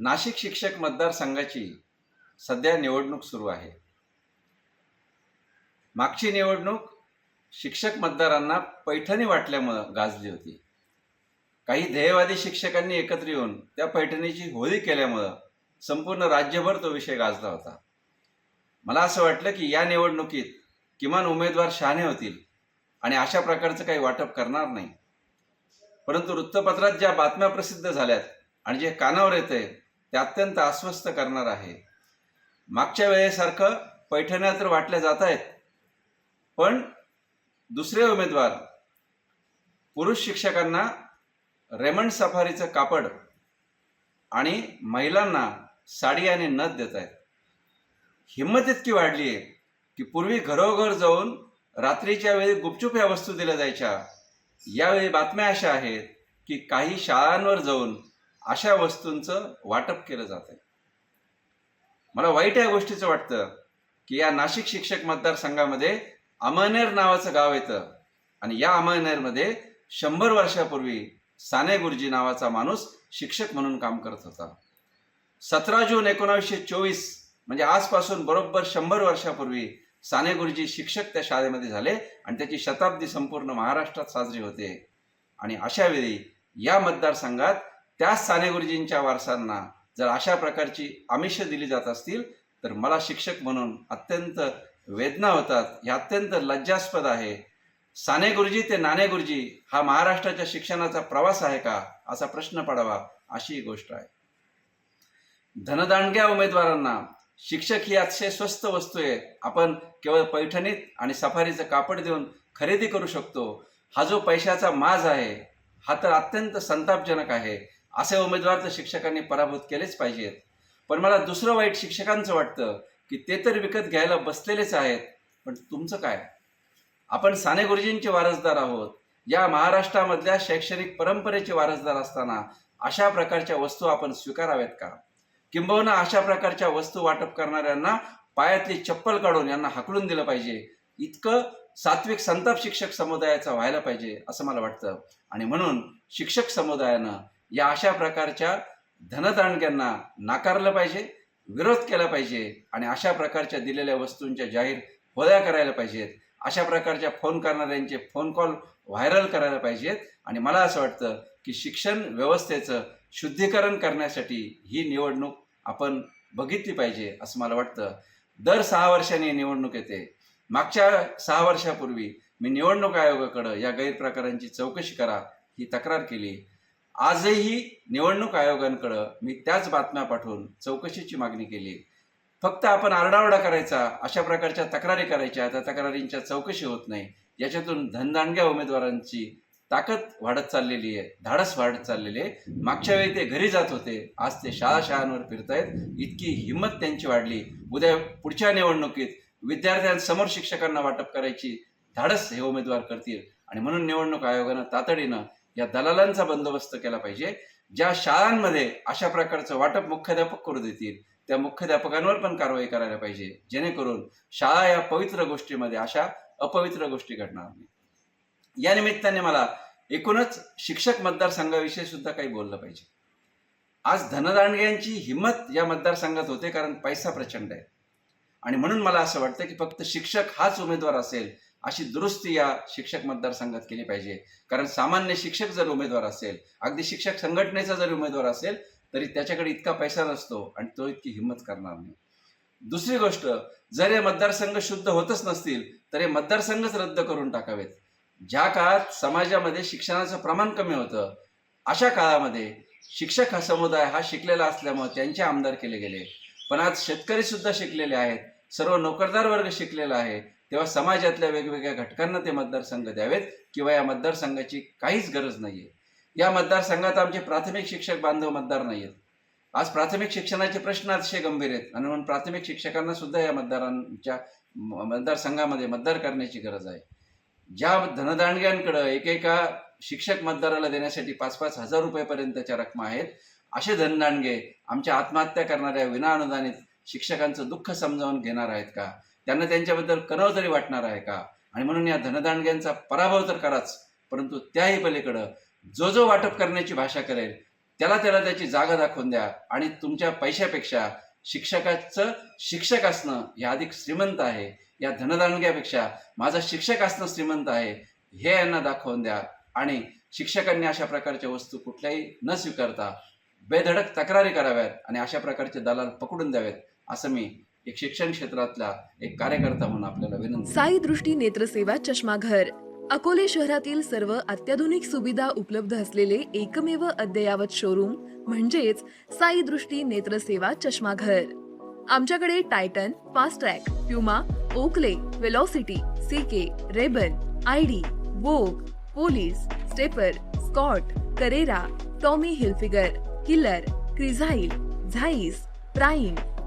नाशिक शिक्षक मतदारसंघाची सध्या निवडणूक सुरू आहे. मागची निवडणूक शिक्षक मतदारांना पैठणी वाटल्यामुळं गाजली होती. काही ध्येयवादी शिक्षकांनी एकत्र येऊन त्या पैठणीची होळी केल्यामुळं संपूर्ण राज्यभर तो विषय गाजला होता. मला असं वाटलं की या निवडणुकीत किमान उमेदवार शहाणे होतील आणि अशा प्रकारचं काही वाटप करणार नाही. परंतु वृत्तपत्रात ज्या बातम्या प्रसिद्ध झाल्यात आणि जे कानावर येतंय ते अत्यंत अस्वस्थ करणार आहे. मागच्या वेळेसारखं पैठण्या तर वाटल्या जात आहेत पण दुसरे उमेदवार पुरुष शिक्षकांना रेमंड सफारीचं कापड आणि महिलांना साडी आणि नथ देत आहेत हिंमत इतकी वाढली आहे की पूर्वी घरोघर जाऊन रात्रीच्या वेळी गुपचूप या वस्तू दिल्या जायच्या. यावेळी बातम्या अशा आहेत की काही शाळांवर जाऊन अशा वस्तूंचं वाटप केलं जात आहे मला वाईट या गोष्टीचं वाटतं की या नाशिक शिक्षक मतदारसंघामध्ये अमळनेर नावाचं गाव येतं आणि या अमळनेरमध्ये शंभर वर्षापूर्वी साने गुरुजी नावाचा माणूस शिक्षक म्हणून काम करत होता. सतरा जून एकोणावीसशे चोवीस म्हणजे आजपासून बरोबर शंभर वर्षापूर्वी साने गुरुजी शिक्षक त्या शाळेमध्ये झाले आणि त्याची शताब्दी संपूर्ण महाराष्ट्रात साजरी होते. आणि अशावेळी या मतदारसंघात त्याच साने गुरुजींच्या वारसांना जर अशा प्रकारची आमिष दिली जात असतील तर मला शिक्षक म्हणून अत्यंत वेदना होतात. हे अत्यंत लज्जास्पद आहे. साने गुरुजी ते नाणे गुरुजी हा महाराष्ट्राच्या शिक्षणाचा प्रवास आहे का? असा प्रश्न पडावा अशी ही गोष्ट आहे. धनदांडग्या उमेदवारांना शिक्षक ही अतिशय स्वस्त वस्तू आहे. आपण केवळ पैठणीत आणि सफारीचं कापड देऊन खरेदी करू शकतो. हा जो पैशाचा माज आहे हा तर अत्यंत संतापजनक आहे. असे उमेदवार तर शिक्षकांनी पराभूत केलेच पाहिजेत. पण मला दुसरं वाईट शिक्षकांचं वाटतं की ते तर विकत घ्यायला बसलेलेच आहेत. पण तुमचं काय? आपण साने गुरुजींचे वारसदार आहोत. या महाराष्ट्रामधल्या शैक्षणिक परंपरेचे वारसदार असताना अशा प्रकारच्या वस्तू आपण स्वीकाराव्यात का? किंबहुना अशा प्रकारच्या वस्तू वाटप करणाऱ्यांना पायातली चप्पल काढून यांना हाकलून दिलं पाहिजे. इतकं सात्विक संताप शिक्षक समुदायाचा व्हायला पाहिजे असं मला वाटतं. आणि म्हणून शिक्षक समुदायानं या अशा प्रकारच्या धनदांडग्यांना नाकारलं पाहिजे विरोध केला पाहिजे आणि अशा प्रकारच्या दिलेल्या वस्तूंच्या जाहीर होद्या करायला पाहिजेत. अशा प्रकारच्या फोन करणाऱ्यांचे फोन कॉल व्हायरल करायला पाहिजेत आणि मला असं वाटतं की शिक्षण व्यवस्थेचं शुद्धीकरण करण्यासाठी ही निवडणूक आपण बघितली पाहिजे असं मला वाटतं. दर सहा वर्षांनी निवडणूक येते. मागच्या सहा वर्षापूर्वी मी निवडणूक आयोगाकडं या गैरप्रकारांची चौकशी करा ही तक्रार केली. आजही निवडणूक आयोगांकडं मी त्याच बातम्या पाठवून चौकशीची मागणी केली. फक्त आपण आरडाओरडा करायचा अशा प्रकारच्या तक्रारी करायच्या त्या तक्रारींच्या चौकशी होत नाही. याच्यातून धनदांडग्या उमेदवारांची ताकद वाढत चाललेली आहे धाडस वाढत चाललेली आहे. मागच्या वेळी ते घरी जात होते आज ते शाळा शाळांवर फिरतायत. इतकी हिंमत त्यांची वाढली. उद्या पुढच्या निवडणुकीत विद्यार्थ्यांसमोर शिक्षकांना वाटप करायची धाडस हे उमेदवार करतील. आणि म्हणून निवडणूक आयोगानं तातडीनं या दलालांचा बंदोबस्त केला पाहिजे. ज्या शाळांमध्ये अशा प्रकारचं वाटप मुख्याध्यापक करू देतील त्या मुख्याध्यापकांवर पण कारवाई करायला पाहिजे. जेणेकरून शाळा या पवित्र गोष्टीमध्ये अशा अपवित्र गोष्टी घडणार नाही या निमित्ताने मला एकूणच शिक्षक मतदारसंघाविषयी सुद्धा काही बोललं पाहिजे. आज धनदांडग्यांची हिंमत या मतदारसंघात होते कारण पैसा प्रचंड आहे. आणि म्हणून मला असं वाटतं की फक्त शिक्षक हाच उमेदवार असेल अशी दुरुस्ती या शिक्षक मतदारसंघात केली पाहिजे. कारण सामान्य शिक्षक जर उमेदवार असेल अगदी शिक्षक संघटनेचा जर उमेदवार असेल तरी त्याच्याकडे इतका पैसा नसतो आणि तो इतकी हिंमत करणार नाही. दुसरी गोष्ट जर हे मतदारसंघ शुद्ध होतच नसतील तर हे मतदारसंघच रद्द करून टाकावेत. ज्या काळात समाजामध्ये शिक्षणाचं प्रमाण कमी होतं अशा काळामध्ये शिक्षक हा समुदाय हा शिकलेला असल्यामुळे त्यांचे आमदार केले गेले. पण आज शेतकरी सुद्धा शिकलेले आहेत. सर्व नोकरदार वर्ग शिकलेला आहे तेव्हा समाजातल्या वेगवेगळ्या घटकांना ते मतदारसंघ द्यावेत किंवा या मतदारसंघाची काहीच गरज नाहीये. या मतदारसंघात आमचे प्राथमिक शिक्षक बांधव मतदार नाही आहेत आज प्राथमिक शिक्षणाचे प्रश्न अतिशय गंभीर आहेत आणि म्हणून प्राथमिक शिक्षकांना सुद्धा या मतदारांच्या मतदारसंघामध्ये मतदार करण्याची गरज आहे. ज्या धनदांडग्यांकडं एकेका शिक्षक मतदाराला देण्यासाठी पाच पाच हजार रुपयेपर्यंतच्या रकमा आहेत असे धनदांडगे आमच्या आत्महत्या करणाऱ्या विनाअनुदानित शिक्षकांचं दुःख समजावून घेणार आहेत का? त्यांना त्यांच्याबद्दल करावं तरी वाटणार आहे का? आणि म्हणून या धनदांडग्यांचा पराभव तर कराच परंतु त्याही पलीकडं जो जो वाटप करण्याची भाषा करेल त्याला त्याला त्याची जागा दाखवून द्या आणि तुमच्या पैशापेक्षा शिक्षकाचं शिक्षक असणं हे अधिक श्रीमंत आहे. या धनदानग्यापेक्षा माझा शिक्षक असणं श्रीमंत आहे हे यांना दाखवून द्या. आणि शिक्षकांनी अशा प्रकारच्या वस्तू कुठल्याही न स्वीकारता बेधडक तक्रारी कराव्यात आणि अशा प्रकारचे दलाल पकडून द्यावेत. असं मी एक शिक्षण क्षेत्रातला एक कार्यकर्ता म्हणून आपल्याला विनंती साई दृष्टी नेत्रसेवा चष्माघर. अकोले शहरातील सर्व अत्याधुनिक सुविधा उपलब्ध असलेले एकमेव अद्ययावत शोरूम म्हणजेच साई दृष्टी नेत्रसेवा चष्माघर. आमच्याकडे Titan Fastrack Puma Oakley Velocity CK Rayban ID Vogue Police Stepper Scott Carrera Tommy Hilfiger Killer Crizal Zeiss Prime